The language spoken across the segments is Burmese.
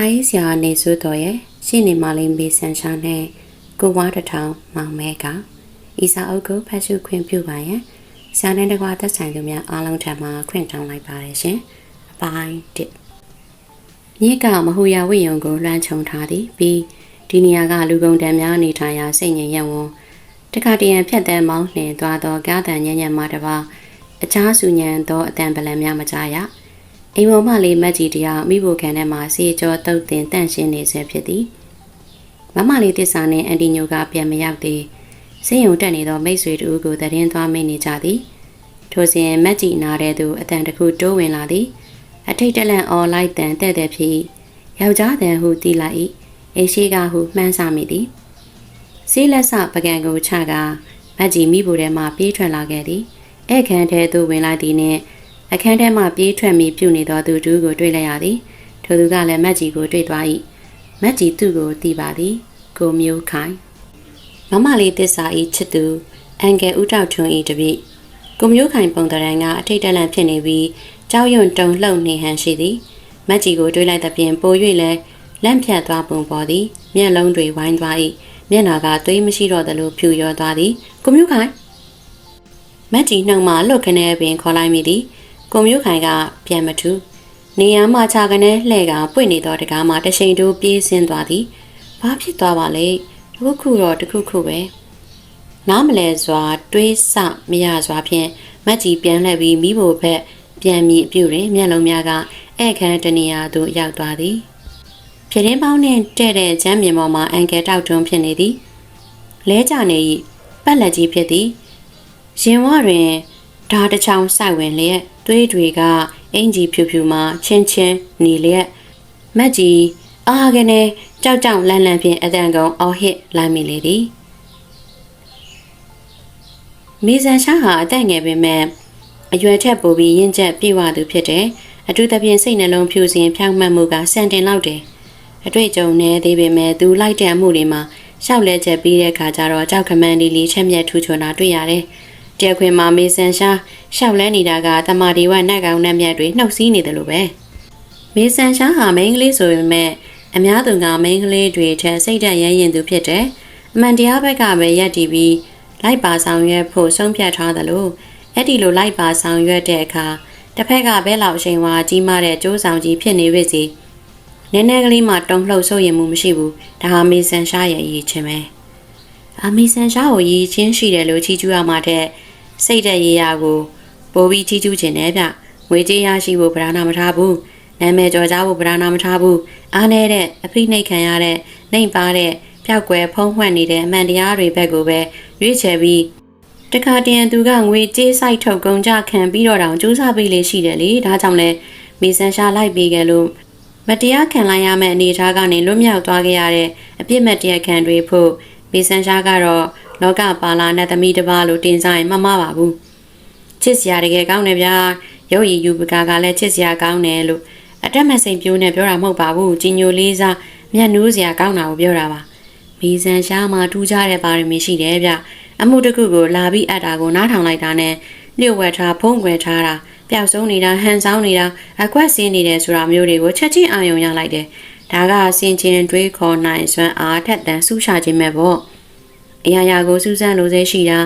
စာရေးဆရာနေစိုးတော်ရဲ့ရှင်းနေမလေးမေဆန်ရှာနဲ့ကိုဝါတထောင်မောင်မဲကဤစာအုပ်ကိုဖတ်ရှုခွင့်ပြုပါရန်ဆရာနဲ့တကွာသက်ဆိုင်သူများအားလုံးထံမှခွင့်တောင်းလိုက်ပါတယ်ရှင်အပိုင်းတစ်မြေကမဟူယာဝိယုံကိုလွှမ်းခြုံထားသည်ပြီးဒီနေရာကလူကုန်တန်းများနေထိုင်ရာစိတ်ငြိမ်ရဝွန်တခါတရံဖြတ်တန်းမောင်းနှင်သွားသောကားတန်ညံ့ညံ့မှတပါအခြားစုညံသောအတန်ပလံများမကြရ အိမ်ပေါ်မှလေးမက်ကြီးတယောက်မိဖို့ခံထဲမှာစီကြောတုတ်တင်တန့်ရှင်းနေစေဖြစ်သည်မမလေးတစ္ဆာနှင့်အန်တီညိုကပြန်မရောက်သေးစင်းယုံတက်နေသောမိတ်ဆွေတို့ကိုတရင်သွားမိနေကြသည်ထိုစဉ်မက်ကြီးနားတဲ့သူအတန်တခုတိုးဝင်လာသည်အထိတ်တလန့်အော်လိုက်တန်တဲ့တဲ့ဖြစ်ယောက်ျားတန်ဟုတီးလိုက်၏အိရှိကဟုမှန်းဆမိသည်စီးလက်ဆပကံကိုချကမက်ကြီးမိဖို့ထဲမှပြေးထွက်လာခဲ့သည်ဧခန်းထဲသို့ဝင်လာသည်နှင့် အခန်းထဲမှပြေးထွက်မိပြုနေသောသူတူကိုတွေ့လိုက်ရသည်ထိုသူကလည်းမက်ကြီးကိုတွေ့သွား၏မက်ကြီးသူ့ကိုတီးပါသည်ကိုမျိုးခိုင်မမလေးတစ္ဆာဤချစ်သူအန်ကယ်ဦးတောက်ထွန်းဤတပိကိုမျိုးခိုင်ပုံတရံကအထိတ်တလန့်ဖြစ်နေပြီးကြောက်ရွံ့တုန်လှုပ်နေဟန်ရှိသည်မက်ကြီးကိုတွေးလိုက်သဖြင့်ပို၍လဲလန့်ဖြတ်သွားပုံပေါ်သည်မျက်လုံးတွေဝိုင်းသွား၏မျက်နာကသွေးမရှိတော့သလိုဖြူရောသွားသည်ကိုမျိုးခိုင်မက်ကြီးနှုံမှလွတ်ခနဲပင်ခေါ်လိုက်မိသည် ကိုမျိုးခိုင်ကပြန်မထူနေရမှချကနေလှဲ့ကပွင့်နေသောတကားမှတချိန်တိုးပြေးဆင်းသွားသည်ဘာဖြစ်သွားပါလဲတခုခုတော့တခုခုပဲနားမလဲစွာ တွေးဆမရစွာဖြင့်မက်ကြီးပြန်လှည့်ပြီးမိဖို့ဘက်ပြန်မြည်ပြုတွင်မျက်လုံးများကဧည့်ခန်းတနေရာသို့ရောက်သွားသည်ပြတင်းပေါင်းနှင့်တဲ့တဲ့ချမ်းမြေပေါ်မှာအန်ကယ်တောက်တွန်းဖြစ်နေသည်လဲကြနေ၏ပတ်လက်ကြီးဖြစ်သည်ရင်ဝတွင်ဓာတစ်ချောင်းစိုက်ဝင်လျက် သွေးတွေကအင်ကြီးဖြူဖြူမှချင်းချင်းနေလျက်မက်ကြီးအာကနေကြောက်ကြောက်လန့်လန့်ဖြင့်အတန်ကုန်အော်ဟစ်လိုက်မိလေသည်မီဇန်ရှားဟာအသက်ငယ်ပေမဲ့အရွယ်ထက်ပိုပြီးရင့်ကျက်ပြေဝသူဖြစ်တယ်အထူးသဖြင့်စိတ်နှလုံးဖြူစင်ဖြောင့်မတ်မှုကစံတင်လောက်တယ်အတွေ့အကြုံနဲ့သေးပေမဲ့သူလိုက်တဲ့မှုတွေမှာရှောက်လဲချက်ပြီးတဲ့အခါကျတော့ကြောက်ခမန်းလေးလေးချက်မြက်ထူချွန်တာတွေ့ရတယ်။တဲခွင်မှာမေဆန်ရှား ရှောက်လဲနေတာကတမာဒီဝနတ်ကောင်နတ်မြတ်တွေနှုတ်စည်းနေတယ်လို့ပဲ။မေဆန်ရှားဟာမိန်းကလေးဆိုပေမဲ့အများသူကမိန်းကလေးတွေထက်စိတ်ဓာတ်ရရင်သူဖြစ်တယ်။အမှန်တရားဘက်ကပဲရက်တည်ပြီးလိုက်ပါဆောင်ရွက်ဖို့ဆုံးဖြတ်ထားတယ်လို့အဲ့ဒီလိုလိုက်ပါဆောင်ရွက်တဲ့အခါတစ်ဖက်ကဘဲလောက်အချိန်ဝါကြီးမားတဲ့စ조사ကြီးဖြစ်နေပြီစီနည်းနည်းကလေးမှတုံ့လှုပ်ဆိုးရင်မှုမရှိဘူးဒါဟာမေဆန်ရှားရဲ့ရည်ချင်းပဲအာမေဆန်ရှားကိုရည်ချင်းရှိတယ်လို့ချီးကျူးရမှာတဲ့စိတ်တဲ့ရေးရကို ပိုပြီးချီးကျူးခြင်းနဲ့ဗျငွေကြေးရရှိဖို့ဗရာဏမထားဘူးနာမည်ကျော်ကြားဖို့ဗရာဏမထားဘူးအားနေတဲ့အဖိနှိတ်ခံရတဲ့နှိမ်ပါတဲ့ပျောက်ကွယ်ဖုံးဝှက်နေတဲ့အမှန်တရားတွေဘက်ကိုပဲရွေးချယ်ပြီးတခါတည်းသူကငွေကြေးစိုက်ထုတ်ကုန်ကြခံပြီးတော့တောင်ကြိုးစားပေးလေရှိတယ်လေဒါကြောင့်လဲမေဆန်ရှာလိုက်ပေးကြလို့မတရားခံလိုက်ရမယ့်အနေအထားကနေလွတ်မြောက်သွားခဲ့ရတဲ့အပြစ်မဲ့တရားခံတွေဖို့မေဆန်ရှာကတော့လောကပါလာနဲ့သမီးတစ်ပါးလို့တင်စားရင်မမပါဘူး။ ချစ်စရာတကယ်ကောင်းတယ်ဗျာရုပ်ရည်ယူပကာကလည်းချစ်စရာကောင်းတယ်လို့အတက်မစိန်ပြိုးနဲ့ပြောတာမဟုတ်ပါဘူးကြီးညိုလေးစားမျက်နှိုးစရာကောင်းတာကိုပြောတာပါမေဆန်ရှာမှာထူးခြားတဲ့ပါရမီရှိတယ်ဗျအမှုတစ်ခုကိုလာပြီးအပ်တာကိုနားထောင်လိုက်တာနဲ့လျှို့ဝှက်ထားဖုံးကွယ်ထားတာပျောက်ဆုံးနေတာဟန်ဆောင်နေတာအကွက်စင်းနေတယ်ဆိုတာမျိုးတွေကိုချက်ချင်းအာရုံရလိုက်တယ်ဒါကစင်ချင်းတွေးခေါ်နိုင်စွမ်းအားထက်တန်ဆူချခြင်းမဲ့ပေါ့အရာရာကိုစူးစမ်းလို့စေရှိတာ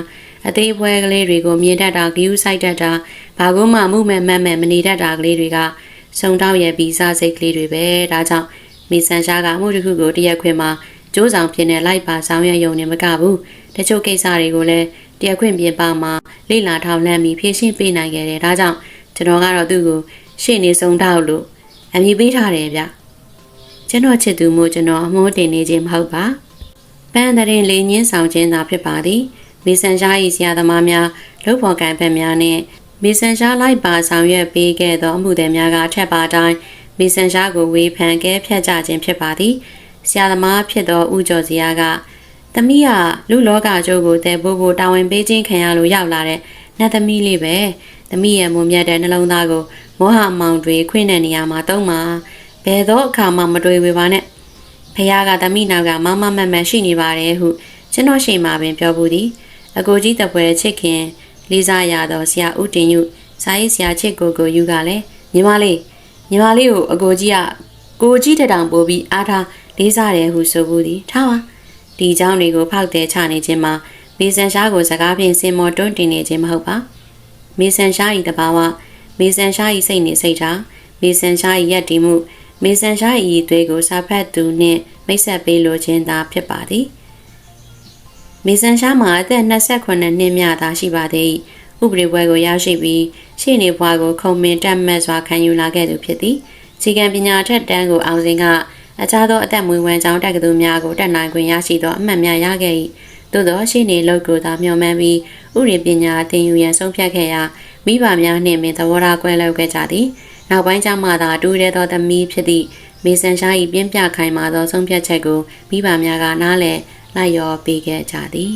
အသေးပွဲကလေးတွေကိုမြင်တတ်တာဂယူးဆိုင်တတ်တာဘာကုမှမှုမဲ့မတ်မဲ့မနေတတ်တာကလေးတွေကစုံတော့ရဲ့ဗီဇစိတ်ကလေးတွေပဲဒါကြောင့်မီဆန်ရှားကမှုတစ်ခုကိုတရက်ခွင်မှာစ조사ဖြစ်နေလိုက်ပါဆောင်ရွက်ရုံနဲ့မကဘူးတချို့ကိစ္စတွေကိုလည်းတရားခွင့်ပြင်ပမှာလေ့လာထောက်လှမ်းပြီးဖြည့်ရှင်းပေးနိုင်ခဲ့တယ်ဒါကြောင့်ကျွန်တော်ကတော့သူ့ကိုရှေ့နေဆုံးထောက်လို့အမည်ပေးထားတယ်ဗျကျွန်တော်ချစ်သူမို့ကျွန်တော်အမောတင်နေခြင်းမဟုတ်ပါပန်းတဲ့ရင်လေးညင်းဆောင်ခြင်းသာဖြစ်ပါသည် မေဆန်ရှား၏ဆရာသမားများလုပ်ဖော်ကံဖက်များနဲ့မေဆန်ရှားလိုက်ပါဆောင်ရွက်ပေးခဲ့သောအမှုသည်များကထက်ပါတိုင်းမေဆန်ရှားကိုဝေဖန်ကဲဖြတ်ကြခြင်းဖြစ်ပါသည်ဆရာသမားဖြစ်သောဦးကျော်စရာကသမီးကလူလောကကျိုးကိုတဲဖို့ကိုတာဝန်ပေးခြင်းခံရလို့ရောက်လာတဲ့နတ်သမီးလေးပဲသမီးရဲ့မုံမြတ်တဲ့နှလုံးသားကိုမောဟမောင်တွေခွင့်တဲ့နေရာမှာတုံးမှာဘယ်သောအခါမှမတွေးဝေပါနဲ့ဖခင်ကသမီးနောက်ကမမမတ်မတ်ရှိနေပါတယ်ဟုကျွန်တော်ရှိမှပင်ပြောဘူးသည် အကိုကြီးတပွဲချစ်ခင်လေးစားရသောဆရာဦးတင်ယူစာရေးဆရာချစ်ကိုကိုယူကလည်းညီမလေးညီမလေးကိုအကိုကြီးက ကိုကြီးတထောင်ပို့ပြီးအားထားလေးစားတယ်ဟုဆိုဘူးသည်ထားပါဒီเจ้าတွေကိုဖောက်တဲ့ချနေခြင်းမှာမေဆန်ရှားကိုစကားဖြင့်စင်မော်တွန်းတင်နေခြင်းမဟုတ်ပါမေဆန်ရှားဤတဘာဝမေဆန်ရှားဤစိတ်နေစိတ်ထားမေဆန်ရှားဤရက်တီမှုမေဆန်ရှားဤအသွေးကိုစာဖတ်သူနှင့်မိတ်ဆက်ပေးလိုခြင်းသာဖြစ်ပါသည် မေဆန်ရှားမှာအသက်28နှစ်မြသာရှိပါသည်ဥပဒေပွဲကိုရောက်ရှိပြီးရှေ့နေဘွားကိုခုံမင်တက်မှတ်စွာခံယူလာခဲ့သူဖြစ်သည်ခြေကံပညာထက်တန်းကိုအောင်စင်ကအခြားသောအသက်မွေးဝမ်းကြောင်းတက္ကသိုလ်များကိုတက်နိုင်ခွင့်ရရှိသောအမှတ်များရခဲ့၏သို့သောရှေ့နေလောက်ကိုသာမျှော်မှန်းပြီးဥရိပညာသင်ယူရန်ဆုံးဖြတ်ခဲ့ရာမိဘများနှင့်မင်းသဘောထားကွဲလွဲခဲ့ကြသည်နောက်ပိုင်းကျမှသာတူရဲသောသမီးဖြစ်သည့်မေဆန်ရှား၏ပြင်းပြခိုင်မာသောဆုံးဖြတ်ချက်ကိုမိဘများကနားလည် လိုက်ရောပေးခဲ့ကြသည်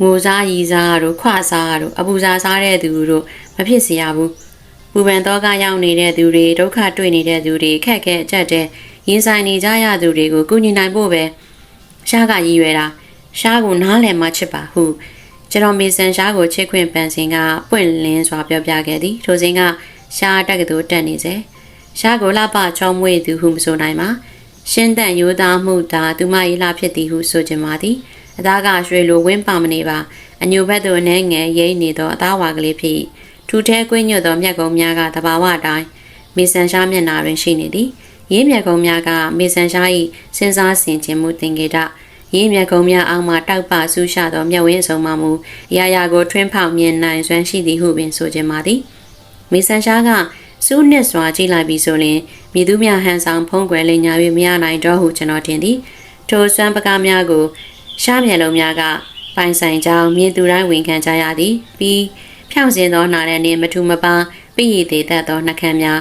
ငိုစားရီစားတို့ခွစားတို့အပူစားစားတဲ့သူတို့မဖြစ်စေရဘူးပူပန်တော့ကရောက်နေတဲ့သူတွေဒုက္ခတွေ့နေတဲ့သူတွေခက်ခဲအကြက်တဲ့ရင်ဆိုင်နေကြရသူတွေကိုကူညီနိုင်ဖို့ပဲရှားကရည်ရွယ်တာရှားကိုနားလည်မှချစ်ပါဟုကျွန်တော်မေဆန်ရှားကိုချစ်ခွင့်ပန်စင်ကပွင့်လင်းစွာပြောပြခဲ့သည်ထိုစဉ်ကရှားတက်ကတူတက်နေစေရှားကိုလှပချောမွေ့သူဟုမဆိုနိုင်ပါ ရှင်းတန်ရိုးသားမှုသာသူမ၏လှဖြစ်သည်ဟုဆိုကြပါသည်အသားကရွှေလိုဝင်းပါမနေပါအညိုဘက်သို့အနေငယ်ရိမ့်နေသောအသားဝါကလေးဖြစ်ထူထဲကွင်းညွတ်သောမျက်ကုံများကတဘာဝအတိုင်းမေဆန်ရှားမျက်နာတွင်ရှိနေသည်ရင်းမြက်ကုံများကမေဆန်ရှား၏စဉ်းစားဆင်ခြင်မှုသင်္ကေတရင်းမြက်ကုံများအောက်မှတောက်ပဆူးရှသောမျက်ဝင်းစုံမှမူအရာရာကိုထွင်းဖောက်မြင်နိုင်စွမ်းရှိသည်ဟုပင်ဆိုခြင်းပါသည်မေဆန်ရှားက စူးနှစ်စွာကြည့်လိုက်ပြီးဆိုရင်မိသူများဟန်ဆောင်ဖုံးကွယ်လိမ်ညာ၍မရနိုင်တော့ဟုကျွန်တော်ထင်သည်ထိုစွမ်းပကားများကို ရှားမျက်လုံးများကပိုင်ဆိုင်ကြောင်းမြင်သူတိုင်းဝန်ခံကြရသည်ပြီးဖြောင့်စင်သောနာတဲ့နေမထူမပန်းပြည့်ရည်သေးတတ်သောနှကမ်းများ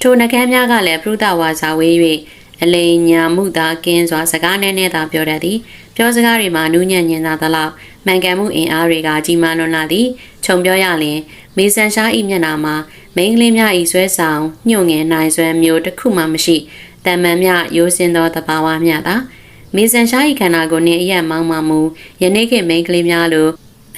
ထိုနှကမ်းများကလည်းပြုဒဝါစာဝေး၍အလိန်ညာမှုသာကင်းစွာစကားနဲ့နဲ့သာပြောတတ်သည်ပြောစကားတွေမှာနူးညံ့ညင်သာသလောက်မှန်ကန်မှုအင်အားတွေကကြီးမားလွန်းလာသည်ခြုံပြောရလျင် မေဆန်ရှားဤမျက်နာမှာမိန်းကလေးများဤဆွဲဆောင်ညှို့ငယ်နိုင်ဆွဲမျိုးတစ်ခုမှမရှိတန်မှန်မြရိုးစင်သောတဘာဝမျှသာမေဆန်ရှားဤခန္ဓာကိုယ်နှင့်အယက်မောင်းမှမူယနေ့ခေတ်မိန်းကလေးများလို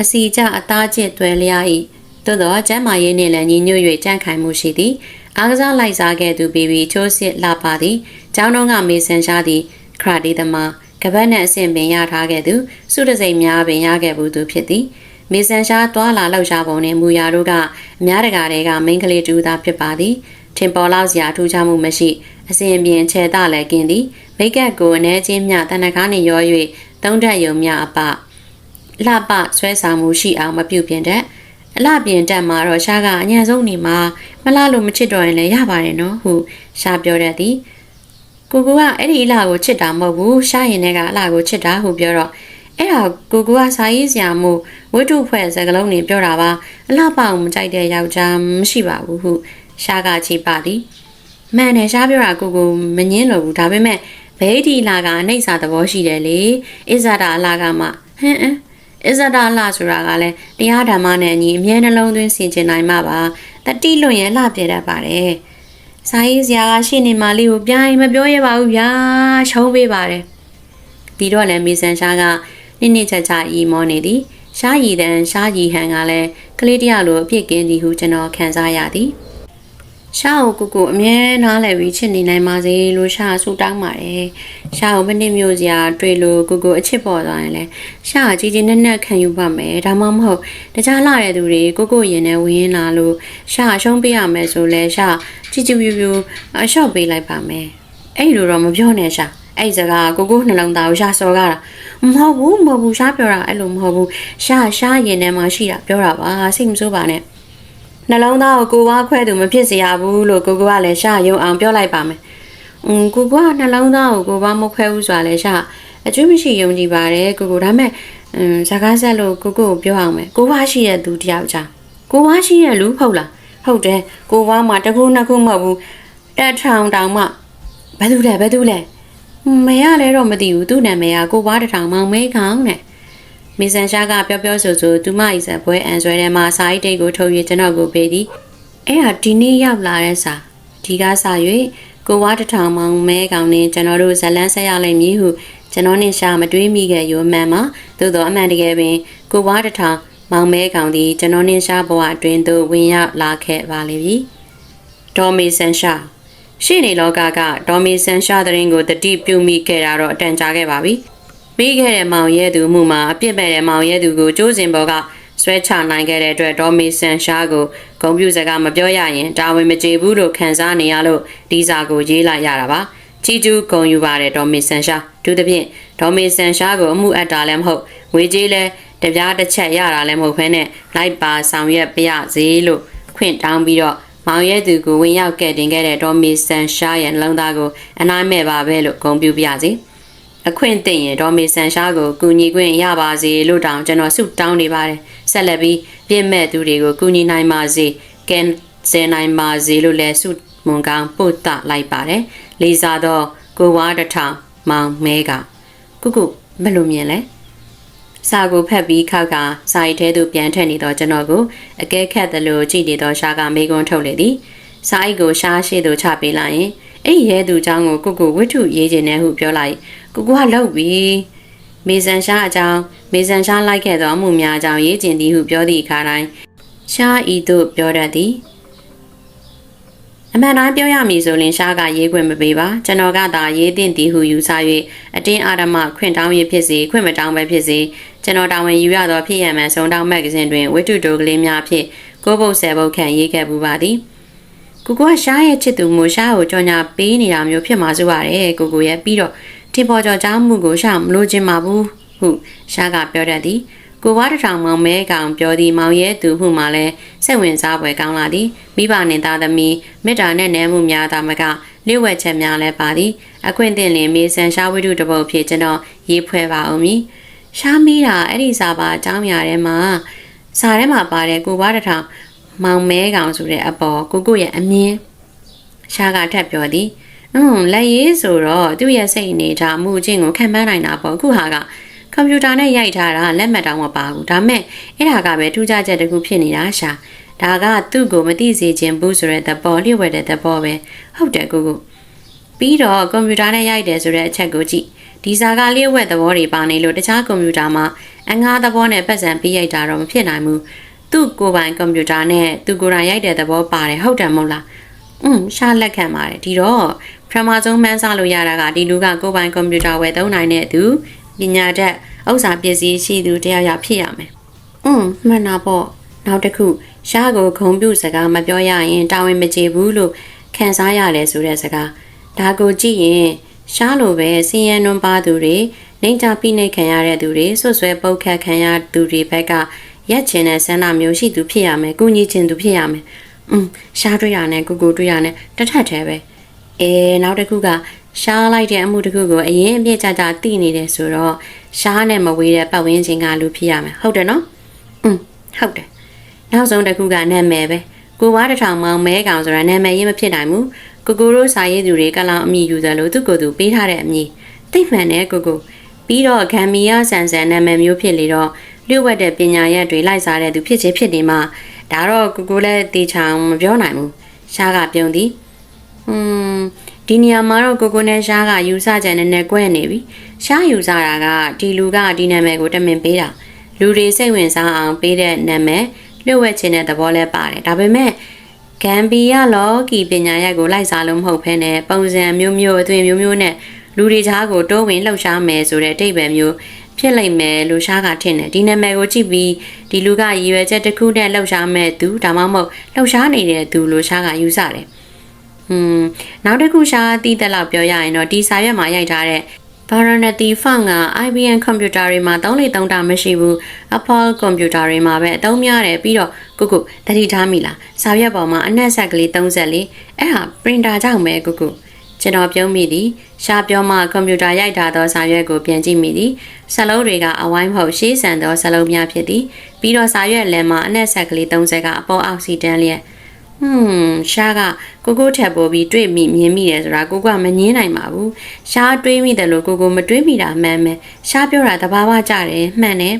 အစီကြအသားကျစ်သွဲလျား၏သို့သောကျမ်းမာရေးနှင့်လည်းညီညွတ်၍ကြန့်ခိုင်မှုရှိသည်အားကစားလိုက်စားခဲ့သူဘီဘီချိုးစစ်လာပါသည်ကျောင်းတော်ကမေဆန်ရှားသည်ခရတီသမားကပတ်နဲ့အဆင့်ပင်ရထားခဲ့သူစုတစိမ်များပင်ရခဲ့ဘူးသူဖြစ်သည် မေဆန်ရှားတွာလာလောက်ရှာပုံနှင့်မူရာတို့ကအများတကာတွေကမိန်းကလေးတူသာဖြစ်ပါသည်ထင်ပေါ်လောက်စရာထူးခြားမှုမရှိအစဉ်အပြင်ခြေတလည်းကင်းသည်မိတ်ကပ်ကိုအနေချင်းမြတန်တကားနှင့်ရော၍သုံးထက်ယုံမြအပလှပဆွဲဆောင်မှုရှိအောင်မပြုပြင်တဲ့အလှပြင်တက်မှာတော့ရှားကအညံဆုံးနေမှာမလားလို့မချစ်တော့ရင်လည်းရပါတယ်နော်ဟုရှားပြောတတ်သည်ကိုကူကအဲ့ဒီအလှကိုချစ်တာမဟုတ်ဘူးရှားရင်လည်းကအလှကိုချစ်တာဟုပြောတော့ အဲ့ဒါကိုကူကစာရေးစရာမို့ဝိတုဖွဲ့စကလုံးနေပြောတာပါအလှပအောင်မကြိုက်တဲ့ယောက်ျားမရှိပါဘူးဟုရှားကချိပါသည်မှန်တယ်ရှားပြောတာကိုကိုမငင်းလို့ဘူးဒါပေမဲ့ဘဲဒီလာကအနှိမ့်စာသဘောရှိတယ်လေအစ္ဆဒာအလာကမှဟင်းအင်းအစ္ဆဒာအလာဆိုတာကလည်းတရားဓမ္မနဲ့အညီအမြဲနှလုံးသွင်းဆင်ခြင်နိုင်မှာပါတတိလွန်ရင်လှပြတတ်ပါတယ်စာရေးစရာကရှင်းနေမှလေးကိုပြိုင်မပြောရပါဘူးဗျာရှုံးပေးပါတယ်ပြီးတော့လည်းမေဆန်ရှားက နိမ့်နိချာချာဤမောနေသည်ရှားရည်တန်ရှားရည်ဟန်ကလည်းကလေးတယောက်လိုအပြစ်ကင်းသည်ဟုကျွန်တော်ခံစားရသည်ရှားကိုကိုကိုအမြဲနားလည်ပြီးချစ်နေနိုင်ပါစေလို့ရှားဆူတောင်းပါတယ်ရှားကိုမနစ်မျိုးစရာတွေ့လို့ကိုကိုအချစ်ပေါ်သွားရင်လဲရှားကြီးကြီးနက်နက်ခံယူပါမယ်ဒါမှမဟုတ်တခြားလာတဲ့သူတွေကိုကိုရင်နဲ့ဝင်ရင်လာလို့ရှားရှုံးပေးရမယ်ဆိုလဲရှားကြီးကြီးပြူပြူအလျှော့ပေးလိုက်ပါမယ်အဲ့လိုတော့မပြောနဲ့ရှား အဲ့စကားကိုကိုနှလုံးသားကိုရှာစော်ကားတာမဟုတ်ဘူးမဟုတ်ဘူးရှားပြောတာအဲ့လိုမဟုတ်ဘူးရှားရှားရင်ထဲမှာရှိတာပြောတာပါစိတ်မဆိုးပါနဲ့နှလုံးသားကိုကိုဝါခွဲသူမဖြစ်စေရဘူးလို့ကိုကိုကလည်းရှာယုံအောင်ပြောလိုက်ပါမယ်။อืมကိုကိုကနှလုံးသားကိုကိုဝါမခွဲဘူးဆိုတာလည်းရှာအကျွေးမရှိယုံကြည်ပါတယ်ကိုကိုဒါမဲ့อืมဇာကားဆက်လို့ကိုကိုကိုပြောအောင်မယ်။ကိုဝါရှိတဲ့သူတယောက်ကြာ။ကိုဝါရှိတဲ့လူဟုတ်လား။ဟုတ်တယ်။ကိုဝါမှာတစ်ခုနှစ်ခုမဟုတ်ဘူး။တက်ထောင်တောင်မှဘယ်သူလဲဘယ်သူလဲ။ မရလဲတော့မသိဘူးသူ့နာမည်ကကိုဝါတထောင်မောင်မဲခေါင်းနဲ့မီဆန်ရှားကပြောပြောဆိုဆိုသူမဤဆက်ပွဲအန်ဆွဲထဲမှာစာအိတ်တိတ်ကိုထုတ်ရကျွန်တော်ကိုပေးသည်အဲ့ဟာဒီနေ့ရောက်လာတဲ့စာဒီကစာ၍ကိုဝါတထောင်မောင်မဲကောင်နဲ့ကျွန်တော်တို့ဇလန်းဆက်ရလိမ့်မည်ဟုကျွန်တော်နဲ့ရှာမတွေးမိခဲ့ရောမှန်မှာသို့တော့အမှန်တကယ်ပင်ကိုဝါတထောင်မောင်မဲကောင်သည်ကျွန်တော်နဲ့ရှာဘဝအတွင်းသို့ဝင်ရောက်လာခဲ့ပါလိမ့်မည်ဒေါ်မီဆန်ရှာ ရှေ့နေလောကကဒေါ်မီဆန်ရှားတဲ့ရင်ကိုတတိပြုမိခဲ့တာတော့အတန်ကြာခဲ့ပါပြီပြီးခဲ့တဲ့မောင်ရဲသူမှုမှာအပြစ်မဲ့တဲ့မောင်ရဲသူကိုကျိုးစင်ဘော်ကဆွဲချနိုင်ခဲ့တဲ့အတွက်ဒေါ်မီဆန်ရှားကိုဂုံပြူစကားမပြောရရင်တာဝန်မကျေဘူးလို့ခံစားနေရလို့ဒီစာကိုရေးလိုက်ရတာပါချီကျူးဂုံယူပါတယ်ဒေါ်မီဆန်ရှားသူသဖြင့်ဒေါ်မီဆန်ရှားကိုအမှုအပ်တာလည်းမဟုတ်ငွေကြေးလည်းတပြားတစ်ချက်ရတာလည်းမဟုတ်ဘဲနဲ့လိုက်ပါဆောင်ရွက်ပြရစေလို့ခွင့်တောင်းပြီးတော့ မောင်ရဲသူကိုဝင်ရောက်ကဲ့တင်ခဲ့တဲ့ဒေါ်မီဆန်ရှားရဲ့နှလုံးသားကိုအနိုင်မဲ့ပါပဲလို့ဂုံပြူပြရစီအခွင့်သိရင်ဒေါ်မီဆန်ရှားကိုကူညီခွင့်ရပါစေလို့တောင်းကျွန်တော်ဆုတောင်းနေပါတယ်ဆက်လက်ပြီးပြည့်မဲ့သူတွေကိုကူညီနိုင်ပါစေကဲစဲနိုင်ပါစေလို့လည်းဆုမွန်ကောင်းပို့တလိုက်ပါတယ်လေးစားတော့ကိုဝါတထောင်မောင်မဲကကုကုဘယ်လိုမြင်လဲ စာကိုဖတ်ပြီးခောက်ကစာရီထဲသို့ပြန်ထည့်နေသောကျွန်တော်ကိုအကဲခတ်သလိုကြည့်နေသောရှားကမေကွန်းထုတ်လေသည်စာအိတ်ကိုရှားရှိသို့ချပေးလိုက်ရင်အဲ့ဒီရဲသူเจ้าကိုကိုကိုဝိထုရေးခြင်းနဲ့ဟုပြောလိုက်ကိုကိုကလောက်ပြီမေဆန်ရှားအကြောင်းမေဆန်ရှားလိုက်ခဲ့သောအမှုများအကြောင်းရေးခြင်းသည်ဟုပြောသည့်အခါတိုင်းရှားဤသို့ပြောတတ်သည် အမှန်တိုင်းပြောရမည်ဆိုရင်ရှားကရေးခွင့်မပေးပါကျွန်တော်ကသာရေးသင့်သည်ဟုယူဆ၍အတင်းအာရမခွင့်တောင်းရဖြစ်စေခွင့်မတောင်းပဲဖြစ်စေကျွန်တော်တာဝန်ယူရသောဖြစ်ရမှန်ဆုံးတောင်းမဂ္ဂဇင်းတွင်ဝိတုတိုကလေးများဖြင့်ကိုပုတ်ဆယ်ပုတ်ခန့်ရေးခဲ့ပူပါသည်ကိုကိုကရှားရဲ့ချစ်သူမို့ရှားကိုကြော်ညာပေးနေတာမျိုးဖြစ်မှာစိုးရတယ်ကိုကိုရဲ့ပြီးတော့တင်ပေါ်ကြော်ကြားမှုကိုရှာမလို့ခြင်းပါဘူးဟုရှားကပြောတတ်သည် ကိုဝါတထောင်မောင်မဲကောင်ပြောသည်မောင်ရဲသူဟုမှလည်းစိတ်ဝင်စားပွဲကောင်းလာသည်မိဘနှင့်သားသမီးမေတ္တာနဲ့နဲမှုများသာမကလျှို့ဝှက်ချက်များလည်းပါသည်အခွင့်အသင့်လင်မေဆန်ရှားဝိတုတပုတ်ဖြစ်ကျွန်တော်ရေးဖွဲ့ပါအောင်မည်ရှားမီးတာအဲ့ဒီစာပါအကြောင်းအရာထဲမှာစာထဲမှာပါတဲ့ကိုဝါတထောင်မောင်မဲကောင်ဆိုတဲ့အပေါ်ကိုကိုရဲ့အမြင်ရှားကထပ်ပြောသည်อืมလက်ရေးဆိုတော့သူ့ရဲ့စိတ်အနေထားအမှုအချင်းကိုခံမှန်းနိုင်တာပေါ့အခုဟာက ကွန်ပျူတာနဲ့ရိုက်ထားတာလက်မှတ်တောင်မပါဘူးဒါမဲ့အဲ့ဒါကပဲထူးခြားချက်တစ်ခုဖြစ်နေတာရှာဒါကသူ့ကိုမသိစေခြင်းဘူးဆိုတဲ့သဘောလျှို့ဝှက်တဲ့သဘောပဲဟုတ်တယ်ကိုကိုပြီးတော့ကွန်ပျူတာနဲ့ရိုက်တယ်ဆိုတဲ့အချက်ကိုကြည့်ဒီစာကလျှို့ဝှက်သဘောတွေပါနေလို့တခြားကွန်ပျူတာမှာအငှားသဘောနဲ့ပတ်စံပေးရိုက်တာတော့မဖြစ်နိုင်ဘူးသူ့ကိုယ်ပိုင်ကွန်ပျူတာနဲ့သူကိုယ်တိုင်ရိုက်တဲ့သဘောပါတယ်ဟုတ်တယ်မဟုတ်လားอืมရှားလက်ခံပါတယ်ဒီတော့ပထမဆုံးမှန်းဆလို့ရတာကဒီလူကကိုယ်ပိုင်ကွန်ပျူတာဝယ်သုံးနိုင်တဲ့သူ ပညာတတ်ဥစ္စာပစ္စည်းရှိသူတယောက်ယောက်ဖြစ်ရမယ်။အင်းမှန်တာပေါ့။နောက်တစ်ခုရှားကိုဂုံပြုစကားမပြောရရင်တာဝန်မကျေဘူးလို့ခံစားရတယ်ဆိုတဲ့စကား။ဒါကိုကြည့်ရင်ရှားလိုပဲစင်ရန်နွန်ပါသူတွေနေကြပြိနေခံရတဲ့သူတွေဆွဆွဲပုတ်ခတ်ခံရသူတွေဘက်ကရက်ချင်တဲ့ဆန္ဒမျိုးရှိသူဖြစ်ရမယ်၊ကုညီချင်သူဖြစ်ရမယ်။อืมရှားတွေ့ရနဲ့ကိုကိုတွေ့ရနဲ့တထက်သေးပဲအဲနောက်တစ်ခုက ရှားလိုက်တဲ့အမှုတစ်ခုကိုအရင်အပြည့်ကြကြသိနေတယ်ဆိုတော့ရှားနဲ့မဝေးတဲ့ပတ်ဝန်းကျင်ကလူဖြစ်ရမယ်ဟုတ်တယ်နော်อืมဟုတ်တယ်နောက်ဆုံးတစ်ခုကနာမည်ပဲကိုဝါးတစ်ထောင်မောင်မဲကောင်ဆိုတာနာမည်ရင်းမဖြစ်နိုင်ဘူးကိုကိုတို့စာရေးသူတွေကလောင်အမည်ယူတယ်လို့သူကိုယ်သူပေးထားတဲ့အမည်သိမှန်တယ်ကိုကိုပြီးတော့ဂမ်မီယာဆန်ဆန်နာမည်မျိုးဖြစ်လေတော့လျှို့ဝှက်တဲ့ပညာရက်တွေလိုက်စားတဲ့သူဖြစ်ချင်းဖြစ်နေမှာဒါတော့ကိုကိုလည်းတေချောင်မပြောနိုင်ဘူးရှားကပြုံးသည်อืม ဒီနေရာမှာတော့ကိုကိုနဲ့ရှားကယူဆကြတဲ့နဲ့ကွဲနေပြီရှားယူဆတာကဒီလူကဒီနာမည်ကိုတမင်ပေးတာလူတွေစိတ်ဝင်စားအောင်ပေးတဲ့နာမည်လျှို့ဝှက်ခြင်းတဲ့သဘောလဲပါတယ်ဒါပေမဲ့ဂမ်ဘီယာလောကီပညာရပ်ကိုလိုက်စားလို့မဟုတ်ဘဲနဲ့ပုံစံမျိုးမျိုးအသွင်မျိုးမျိုးနဲ့လူတွေချားကိုတိုးဝင်လှုပ်ရှားမယ်ဆိုတဲ့အတိတ်ပဲမျိုးဖြစ်လိမ့်မယ်လို့ရှားကထင်တယ်ဒီနာမည်ကိုကြည့်ပြီးဒီလူကရည်ရွယ်ချက်တစ်ခုနဲ့လှုပ်ရှားမဲ့သူဒါမှမဟုတ်လှုပ်ရှားနေတဲ့သူလို့ရှားကယူဆတယ် ဟွန်းနောက်တစ်ခုရှားတီးသက်လောက်ပြောရရင်တော့ဒီစာရွက်မှာရိုက်ထားတဲ့ Varanati Font က IBM ကွန်ပျူတာတွေမှာသုံးလေသုံးတာမရှိဘူး Apple ကွန်ပျူတာတွေမှာပဲအသုံးများတယ်ပြီးတော့ကုကုတတိထားမိလားစာရွက်ပေါ်မှာအနက်ဆက်ကလေး34အဲ့ဟာ printer ကြောင့်ပဲကုကုကျွန်တော်ပြုံးမိသည်ရှားပြောမှကွန်ပျူတာရိုက်ထားသောစာရွက်ကိုပြန်ကြည့်မိသည်စာလုံးတွေကအဝိုင်းမဟုတ်ရှေးဆန်သောစာလုံးများဖြစ်သည်ပြီးတော့စာရွက်လမ်းမှာအနက်ဆက်ကလေး30ကအပေါ်အောက်ဆီတန်းလျက် ဟွန်းရှားကကိုကိုထက်ပေါ်ပြီးတွေ့မိမြင်မိတယ်ဆိုတာကိုကမငင်းနိုင်ပါဘူးရှားတွေးမိတယ်လို့ကိုကိုမတွေးမိတာမှန်မယ်ရှားပြောတာတဘာဝကြတယ်မှန်တယ်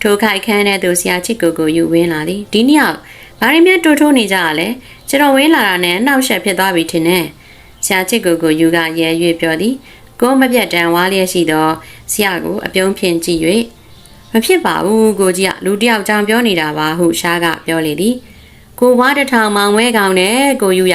ထိုခိုက်ခန်းတဲ့သူဆရာချစ်ကိုကိုယူဝင်းလာသည်ဒီနေ့ဘာရင်းမြတ်တိုးထိုးနေကြရလဲကျွန်တော်ဝင်းလာတာနဲ့နှောက်ရှက်ဖြစ်သွားပြီထင်တယ်ဆရာချစ်ကိုကိုယူကရဲရွေပြောသည်ကိုမပြတ်တန်ဝါလျက်ရှိသောဆရာကိုအပြုံးဖြင့်ကြည့်၍မဖြစ်ပါဘူးကိုကြီးကလူတယောက်ကြောင်ပြောနေတာပါဟုရှားကပြောလေသည် ကိုဝါတထောင်မောင်ဝဲကောင်နဲ့ကိုယူရ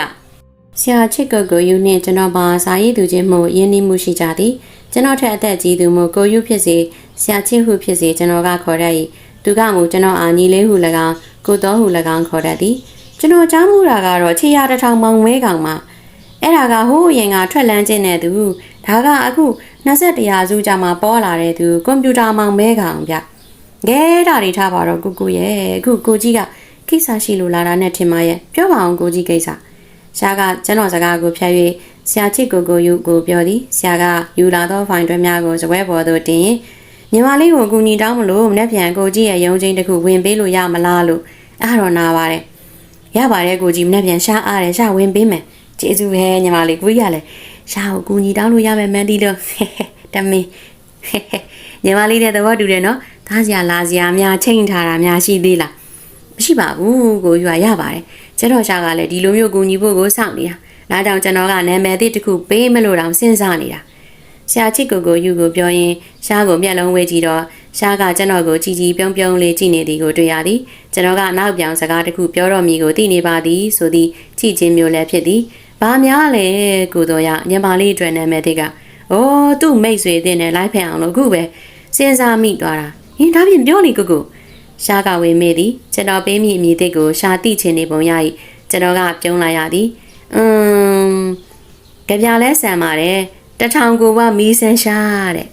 ဆရာချစ်ကိုကိုယူနှင့်ကျွန်တော်ပါစာရေးသူချင်းမှုရင်းနှီးမှုရှိကြသည်ကျွန်တော်ထက်အသက်ကြီးသူမို့ကိုယူဖြစ်စေဆရာချစ်ဟုဖြစ်စေကျွန်တော်ကခေါ်တတ်၏သူကမူကျွန်တော်အာညီလေးဟု၎င်းကိုတော်ဟု၎င်းခေါ်တတ်သည်ကျွန်တော်ကြားမှုတာကတော့ခြေရတစ်ထောင်မောင်ဝဲကောင်မှအဲ့ဒါကဟိုးအရင်ကထွက်လန်းခြင်းတဲ့သူဒါကအခု21ရာစုကြမှာပေါ်လာတဲ့သူကွန်ပျူတာမောင်မဲကောင်ဗျငဲဒါတွေထားပါတော့ကိုကိုရဲ့အခုကိုကြီးက ကိစ္စရှိလို့လာတာနဲ့ထင်ပါရဲ့ပြောပါအောင်ကိုကြီးကိစ္စရှားကကျွန်တော်စကားကိုဖျက်၍ဆရာချစ်ကိုကိုယူကိုပြောသည်ဆရာကယူလာသောဖိုင်တွဲများကိုစပွဲပေါ်သို့တင်ရင်ညီမလေးကိုကူညီတောင်းမလို့မနေ့ပြန်ကိုကြီးရဲ့ရုံးချင်းတစ်ခုဝင်ပေးလို့ရမလားလို့အဲ့တော့နာပါတယ်ရပါတယ်ကိုကြီးမနေ့ပြန်ရှားအားတယ်ရှားဝင်ပေးမယ်ကျေးဇူးပဲညီမလေးကိုကြီးရလဲရှားကိုကူညီတောင်းလို့ရမယ်မန်တီလို့တမင်းညီမလေးတဲ့သဘောတူတယ်နော်သားစရာလာစရာများချိန်ထားတာများရှိသေးလား မရှိပါဘူးကိုယူရပါတယ်ကျွန်တော်ရှားကလည်းဒီလိုမျိုးကူညီဖို့ကိုစောင့်နေတာဒါကြောင့်ကျွန်တော်ကနာမည်သစ်တစ်ခုပေးမလို့တောင်စဉ်းစားနေတာဆရာချစ်ကိုကိုယူကိုပြောရင်ရှားကိုမျက်လုံးဝေးကြည့်တော့ရှားကကျွန်တော်ကိုကြည်ကြည်ပြုံးပြုံးလေးကြည့်နေသည်ကိုတွေ့ရသည်ကျွန်တော်ကနောက်ပြောင်စကားတစ်ခုပြောတော့မည်ကိုသိနေပါသည်ဆိုသည်ကြည်ချင်းမျိုးလည်းဖြစ်သည်ဘာများလဲကိုတော်ရညမလေးအတွက်နာမည်သစ်ကအိုးသူ့မိတ်ဆွေတဲ့နဲ့လိုက်ဖက်အောင်လို့အခုပဲစဉ်းစားမိသွားတာဟင်ဒါဖြင့်ပြောလေကိုကို ရှားကဝေမေးသည်ကျွန်တော်ပေးမိအမည်သစ်ကိုရှားသိချင်နေပုံရ၏ကျွန်တော်ကပြုံးလိုက်ရသည်อืมကြပြလဲဆန်ပါတယ်တထောင်ကိုကမီးဆန်းရှားတဲ့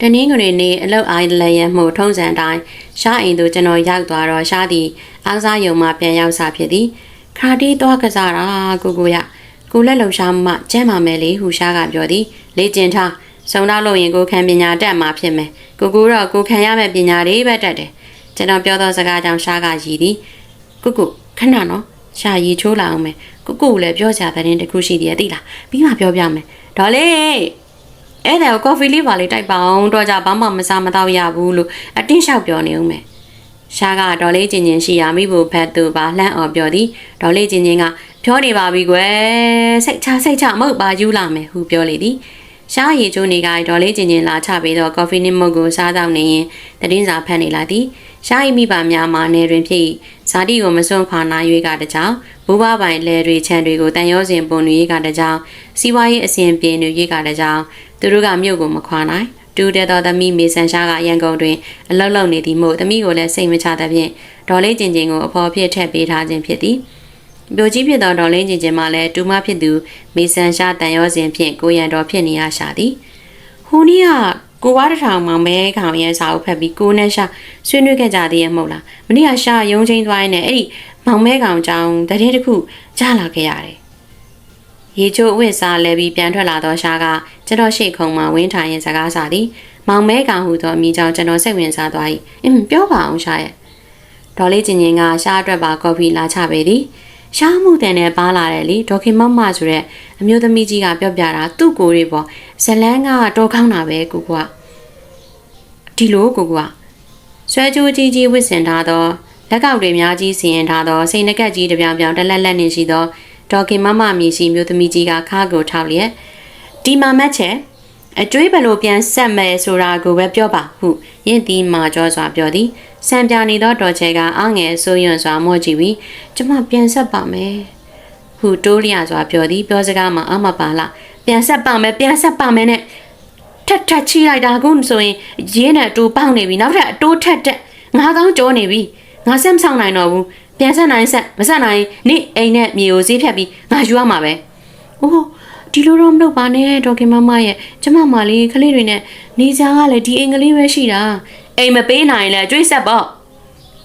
တနင်္ဂနွေနေ့အလုတ်အိုင်လရန်မှုထုံးစံတိုင်းရှားအိမ်သို့ကျွန်တော်ရောက်သွားတော့ရှားသည်အားစားရုံမှပြန်ရောက်စာဖြစ်သည်ခါတီးသွားကစားတာကိုကိုရကိုလက်လုံရှားမှကျမ်းပါမယ်လေဟူရှားကပြောသည်လေ့ကျင့်ထားစုံတော့လို့ရင်ကိုခံပညာတက်မှာဖြစ်မယ် ကိုကိုတော့ကိုခံရမယ့်ပညာတွေပဲတက်တယ်ကျွန်တော်ပြောသောစကားကြောင့်ရှားကရည်သည်ကိုကိုခဏနော်ရှာရီချိုးလာအောင်မယ်ကိုကိုလည်းပြောချတဲ့တဲ့တခုရှိသေးတယ်သိလားပြီးမှပြောပြမယ်ဒေါ်လေးအဲ့ဒါကိုကော်ဖီလေးပါလေးတိုက်ပါအောင်တော့ကြဘာမှမစားမတော့ရဘူးလို့အတင်းလျှောက်ပြောနေဦးမယ်ရှားကဒေါ်လေးချင်းချင်းရှိရမိဖို့ဖတ်သူပါလှမ်းအော်ပြောသည်ဒေါ်လေးချင်းချင်းကပြောနေပါပြီကွယ်စိတ်ချစိတ်ချမဟုတ်ပါယူလာမယ်ဟူပြောလေသည် ရှားရီချိုးနေကဒေါ်လေးချင်းချင်းလာချပြီးတော့ကော်ဖီနစ်မုတ်ကိုစားတော့နေရင်တည်င်းစာဖတ်နေလာသည်ရှားရီမိပါများမှာနေတွင်ဖြစ်ဇာတိကိုမစွန့်ခွာနိုင်၍ကတကြောင်ဘူဘပိုင်လဲတွေခြံတွေကိုတန်ရောစင်ပုံတွေကတကြောင်စီးပွားရေးအစဉ်ပြေတွေကတကြောင်သူတို့ကမြို့ကိုမခွာနိုင်တူတဲ့တော်သမီးမေဆန်ရှားကရန်ကုန်တွင်အလောက်လောက်နေသည်မို့သမီးကိုလည်းစိတ်မချသဖြင့်ဒေါ်လေးကျင်ကျင်ကိုအဖော်ဖြစ်ထည့်ပေးထားခြင်းဖြစ်သည် ပြိုကြီးဖြစ်သောဒေါ်လေးကျင်ကျင်မှလည်းတူမဖြစ်သူမေဆန်ရှားတန်ရောစင်ဖြင့်ကိုရန်တော်ဖြစ်နေရရှာသည်ဟိုနီးကကိုဝါတထောင်မောင်မဲခေါင်ရဲ့စာအုပ်ဖတ်ပြီးကိုနဲ့ရှာဆွေးနွေးခဲ့ကြသေးရဲ့မဟုတ်လားမနေ့ကရှာရုံချင်းသွားရင်းနဲ့အဲ့ဒီမောင်မဲကောင်ကြောင်တတဲ့တစ်ခုကြားလာခဲ့ရတယ်ရေချိုးအဝတ်စားလဲပြီးပြန်ထွက်လာတော့ရှာကကျွန်တော်ရှေ့ခုံမှာဝင်းထိုင်ရင်စကားစာသည်မောင်မဲကောင်ဟူသောအမိကြောင့်ကျွန်တော်စိတ်ဝင်စားသွား၏အင်းပြောပါအောင်ရှာရဲ့ဒေါ်လေးချင်းချင်းကရှာအတွက်ပါကော်ဖီလာချပေးသည် ရှားမှုတဲ့နဲ့ပါလာတယ်လေဒေါခင်မမဆိုတဲ့အမျိုးသမီးကြီးကပြောပြတာသူ့ကိုယ်တွေပေါ့ဇလန်းကတော်ကောင်းတာပဲကိုကဒီလိုကိုကဆွဲကြိုးကြီးကြီးဝစ်စင်ထားသောလက်ကောက်တွေများကြီးစီရင်ထားသောစိန်နကက်ကြီးတစ်ပြောင်ပြောင်တလက်လက်နေရှိသောဒေါခင်မမမြည်ရှိမျိုးသမီးကြီးကခါကိုထောက်လျက်ဒီမှာမက်ချက်အကျွေးဘလို့ပြန်ဆက်မယ်ဆိုတာကိုပဲပြောပါဟုယင်းသည်မာကြောစွာပြောသည် ဆံပြနေသောတော်ချေကအားငယ်ဆိုးရွံ့စွာမော့ကြည့်ပြီးကျမပြန်ဆက်ပါမယ်ဟုတိုးလျစွာပြောသည်ပြောစကားမှာအမပါလားပြန်ဆက်ပါမယ်ပြန်ဆက်ပါမယ်နဲ့ထက်ထက်ချီလိုက်တာကုဆိုရင်ရင်းနဲ့အတူပေါက်နေပြီနောက်ထပ်အတိုးထက်တက်ငါးကောင်းကြောနေပြီငါဆက်မဆောင်နိုင်တော့ဘူးပြန်ဆက်နိုင်ဆက်မဆက်နိုင်နေ့အိမ်နဲ့မြေကိုဈေးဖြတ်ပြီးငါယူရမှာပဲအိုးဒီလိုတော့မလုပ်ပါနဲ့ဒေါခင်မမရဲ့ကျမမလေးကလေးတွေနဲ့နေစားကလည်းဒီအင်္ဂလိပ်ပဲရှိတာ အိမ်မပေးနိုင်လဲကြွေးဆက်ပေါ့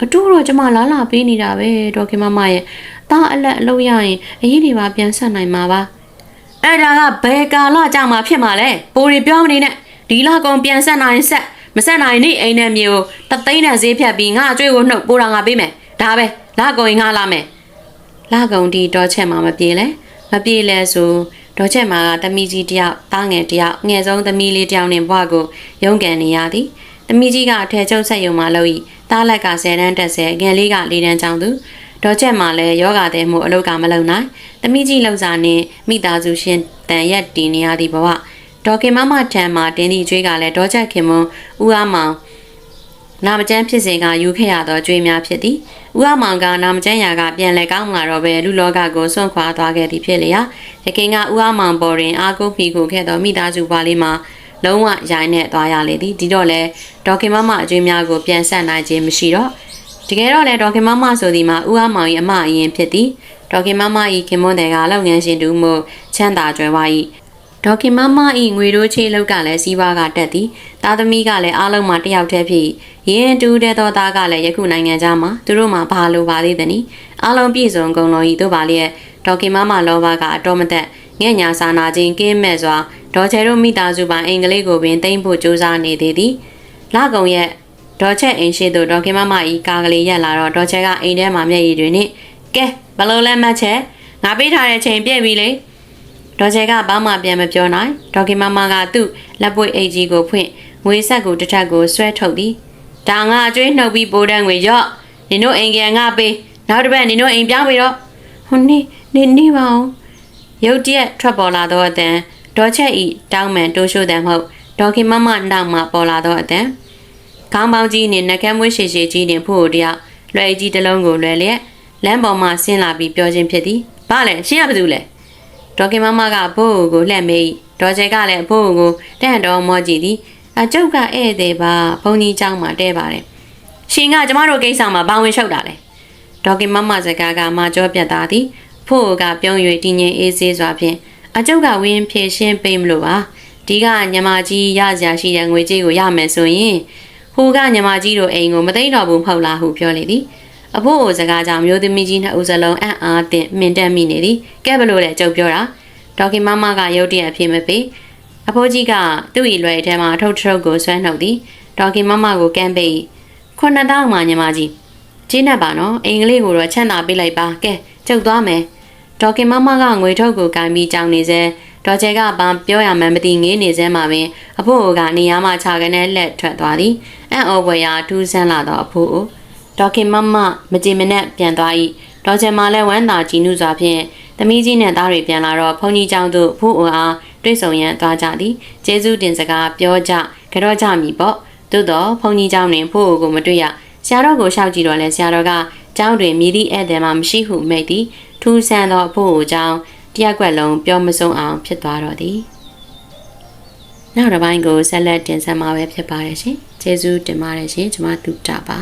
အတူတော့ကျမလာလာပေးနေတာပဲဒေါခင်မမရဲ့တာအလက်အလုပ်ရရင်အရေးတွေပါပြန်ဆက်နိုင်မှာပါအဲ့ဒါကဘယ်ကာလကြာမှဖြစ်မှာလဲပိုရီပြောမနေနဲ့ဒီလကောင်ပြန်ဆက်နိုင်ဆက်မဆက်နိုင်နေအိမ်နဲ့မြေကိုတသိန်းနဲ့ဈေးဖြတ်ပြီးငါအကျွေးကိုနှုတ်ပိုးတာငါပေးမယ်ဒါပဲလကောင်ရင်ငါလာမယ်လကောင်ဒီတော့ချက်မှမပြေလဲမပြေလဲဆိုဒေါ်ချက်မာကသမီးကြီးတယောက်တားငယ်တယောက်ငယ်ဆုံးသမီးလေးတယောက်နဲ့ဘွားကိုရုန်းကန်နေရသည် သမီးကြီးကအထယ်ချုပ်ဆက်ယုံမှလို့ဤတားလက်က10တန်းတက်ဆဲငယ်လေးက4တန်းကျောင်းသူဒေါ်ချက်မာလည်းယောဂတဲ့မှုအလုတ်ကမလုံနိုင်သမီးကြီးလောက်စာနဲ့မိသားစုရှင်တန်ရက်တည်နေရသည့်ဘဝဒေါ်ခင်မမထံမှာတင်းသည့်ကျွေးကလည်းဒေါ်ချက်ခင်မွန်ဦးအားမောင်နာမကျန်းဖြစ်စဉ်ကယူခဲ့ရသောကြွေးများဖြစ်သည်။ဦးအမောင်ကနာမကျန်းရာကပြန်လဲကောင်းလာတော့ပဲလူလောကကိုဆွန့်ခွာသွားခဲ့သည်ဖြစ်လျာရခင်ကဦးအမောင်ပေါ်တွင်အာကုဖီကိုခဲ့သောမိသားစုပွားလေးမှာ လုံးဝရိုင်းနဲ့သွားရလေသည်ဒီတော့လဲဒေါခင်မမအကျွေးများကိုပြန်ဆက်နိုင်ခြင်းမရှိတော့တကယ်တော့လဲဒေါခင်မမဆိုသည်မှာဦးအမောင်၏အမအရင်ဖြစ်သည်ဒေါခင်မမ၏ခင်မွန်းတဲ့ကလုပ်ငန်းရှင်တူမှုချမ်းသာကြွယ်ဝ၏ဒေါခင်မမ၏ငွေတို့ချေလောက်ကလည်းစီးပွားကတက်သည်သားသမီးကလည်းအားလုံးမှာတယောက်တည်းဖြစ်ရင်တူတဲ့သောသားကလည်းယခုနိုင်ငံသားမှာသူတို့မှာဘာလိုပါသေးသနည်းအားလုံးပြည့်စုံကုန်လုံး၏တို့ပါလျက်ဒေါခင်မမလောဘကအတော်မသက်ငဲ့ညာစာနာခြင်းကင်းမဲ့စွာ ဒေါ်ချဲတို့မိသားစုပိုင်အင်္ဂလိပ်ကိုပင်တိမ့်ဖို့ကြိုးစားနေသေးသည်လကုံရဲ့ဒေါ်ချက်အိမ်ရှိသို့ဒေါ်ခင်မမဤကာကလေးရက်လာတော့ဒေါ်ချက်ကအိမ်ထဲမှာမျက်ရည်တွေနဲ့ကဲဘလို့လဲမှတ်ချက်ငါပေးထားတဲ့ချိန်ပြည့်ပြီလေဒေါ်ချက်ကဘာမှပြန်မပြောနိုင်ဒေါ်ခင်မမကသူ့လက်ပွေအိတ်ကြီးကိုဖွင့်ငွေဆက်ကိုတစ်ထပ်ကိုဆွဲထုတ်သည်ဒါငါအကျွေးနှုတ်ပြီးပိုးတန်းငွေရော့နင်တို့အိမ်ကငါပေးနောက်တစ်ပတ်နင်တို့အိမ်ပြောင်းပြီတော့ဟိုနေနေနေပါအောင်ရုတ်တရက်ထွက်ပေါ်လာတော့အတန် ဒေါ်ချက်ဤတောင်းမှန်တိုးရှိုးတယ်မဟုတ်ဒေါ်ခင်မမနောက်မှပေါ်လာတော့အတန်ခေါင်းပေါင်းကြီးနဲ့နှကမ်းမွေးရှည်ရှည်ကြီးနဲ့ဖို့တယောက်လွယ်ကြီးတစ်လုံးကိုလွယ်လျက်လမ်းပေါ်မှာဆင်းလာပြီးပြောခြင်းဖြစ်သည်။ဘာလဲရှင်းရပါသူလဲ။ဒေါ်ခင်မမကဘို့ကိုလှက်မေးဒေါ်ချက်ကလည်းဘို့ကိုတန့်တော်မောကြည့်သည်။အကျုပ်ကဧည့်သည်ပါဘုန်းကြီးเจ้าမှာတဲပါတယ်။ရှင်ကကျမတို့ကိစ္စမှာဘာဝင်လျှောက်တာလဲ။ဒေါ်ခင်မမစကားကမာကြောပြတ်သားသည်။ဖို့ကပြုံး၍တည်ငြိမ်အေးဆေးစွာဖြင့် အကျုပ်ကဝင်းဖြည့်ရှင်းပေးမလို့ပါဒီကညမကြီးရစရာရှိတဲ့ငွေကြေးကိုရမယ်ဆိုရင်ဟိုကညမကြီးတို့အိမ်ကိုမသိတော့ဘူးမဟုတ်လားဟုပြောလေသည်အဖို့အိုစကားကြောင့်မျိုးသမီးကြီးနှစ်ဦးစလုံးအံ့အားသင့်မင်တက်မိနေသည်ကဲဘလို့လဲကြုံပြောတာဒေါခင်မမကရုတ်တရက်အဖြစ်မပေးအဖိုးကြီးကသူ့ဤလွယ်ထဲမှာထုတ်ထုတ်ကိုဆွဲနှုတ်သည်ဒေါခင်မမကိုကမ်းပေးခုနှစ်တောင်းမှညမကြီးကျင်းနေပါနော်အင်္ဂလိပ်ကိုတော့ချမ်းသာပေးလိုက်ပါကဲကျုပ်သွားမယ် ဒေါခင်မမကငွေထုတ်ကိုကင်ပြီးကြောင်နေစေဒေါ်ချေကဘာပြောရမှန်းမသိငေးနေစဲမှာပင်အဖိုးအိုကနေရာမှခြာကနေလက်ထွက်သွားသည်အံ့ဩဖွယ်ရာထူးဆန်းလာသောအဖိုးအိုဒေါခင်မမမကြင်မနဲ့ပြန်သွား၏ဒေါ်ချေမလည်းဝမ်းသာကြည်နုစွာဖြင့်သမီးကြီးနဲ့သားတွေပြန်လာတော့ဘုန်းကြီးကျောင်းသို့ဖိုးအိုအားတွေ့ဆုံရန်သွားကြသည်ကျေးဇူးတင်စကားပြောကြကြော့ကြမည်ပေါ့သို့တော့ဘုန်းကြီးကျောင်းတွင်ဖိုးအိုကိုမတွေ့ရဆရာတော်ကိုရှောက်ကြည့်တော့လဲဆရာတော်ကကျောင်းတွင်မြည်သည့်ဧည့်သည်မှမရှိဟုမိတ်သည် ထူးဆန်းသောအဖို့အကြောင်းတရက်ွက်လုံးပြောမဆုံးအောင်ဖြစ်သွားတော့သည်နောက်တစ်ပိုင်းကိုဆက်လက်တင်ဆက်မှာပဲဖြစ်ပါတယ်ရှင်ကျေးဇူးတင်ပါတယ်ရှင်ကျွန်မတူတာပါ